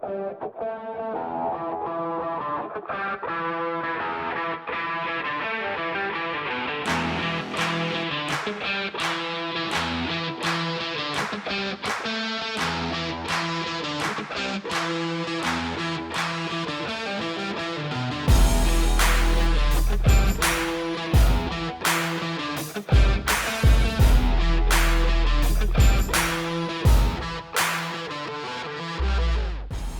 Thank you.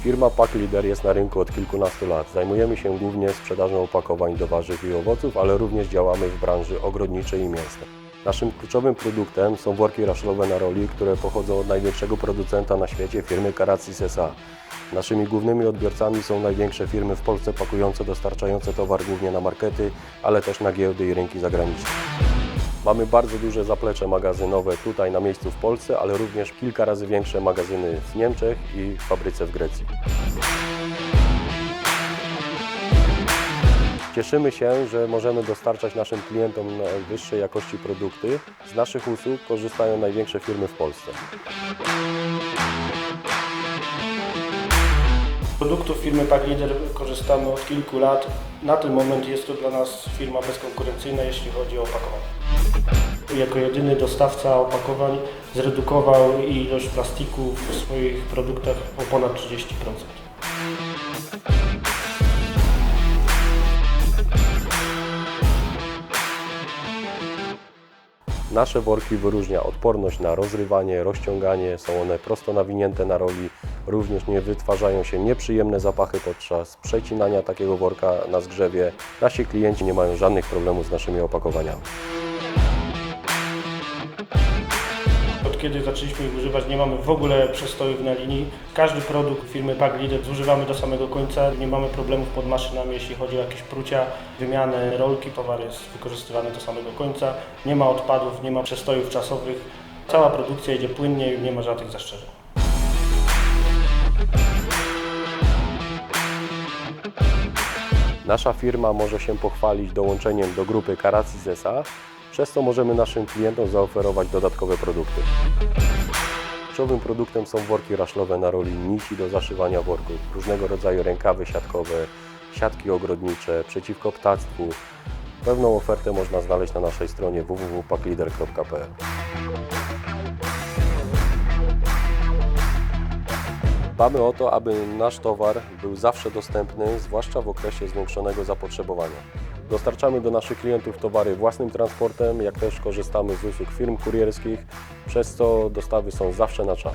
Firma Pack Leader jest na rynku od kilkunastu lat. Zajmujemy się głównie sprzedażą opakowań do warzyw i owoców, ale również działamy w branży ogrodniczej i mięsnej. Naszym kluczowym produktem są worki raszlowe na roli, które pochodzą od największego producenta na świecie, firmy Caracis S.A. Naszymi głównymi odbiorcami są największe firmy w Polsce pakujące, dostarczające towar głównie na markety, ale też na giełdy i rynki zagraniczne. Mamy bardzo duże zaplecze magazynowe tutaj na miejscu w Polsce, ale również kilka razy większe magazyny w Niemczech i w fabryce w Grecji. Cieszymy się, że możemy dostarczać naszym klientom najwyższej jakości produkty. Z naszych usług korzystają największe firmy w Polsce. Produktów firmy Pack Leader korzystamy od kilku lat. Na ten moment jest to dla nas firma bezkonkurencyjna, jeśli chodzi o opakowania. Jako jedyny dostawca opakowań zredukował ilość plastiku w swoich produktach o ponad 30%. Nasze worki wyróżnia odporność na rozrywanie, rozciąganie, są one prosto nawinięte na roli, również nie wytwarzają się nieprzyjemne zapachy podczas przecinania takiego worka na zgrzewie. Nasi klienci nie mają żadnych problemów z naszymi opakowaniami. Kiedy zaczęliśmy ich używać, nie mamy w ogóle przestojów na linii. Każdy produkt firmy Leader zużywamy do samego końca. Nie mamy problemów pod maszynami, jeśli chodzi o jakieś prucia, wymianę rolki. Towar jest wykorzystywany do samego końca. Nie ma odpadów, nie ma przestojów czasowych. Cała produkcja idzie płynnie i nie ma żadnych zastrzeżeń. Nasza firma może się pochwalić dołączeniem do grupy Caracis S.A., przez co możemy naszym klientom zaoferować dodatkowe produkty. Kluczowym produktem są worki raszlowe na roli nisi do zaszywania worków, różnego rodzaju rękawy siatkowe, siatki ogrodnicze, przeciwko ptactwu. Pełną ofertę można znaleźć na naszej stronie www.packleader.pl. Dbamy o to, aby nasz towar był zawsze dostępny, zwłaszcza w okresie zwiększonego zapotrzebowania. Dostarczamy do naszych klientów towary własnym transportem, jak też korzystamy z usług firm kurierskich, przez co dostawy są zawsze na czas.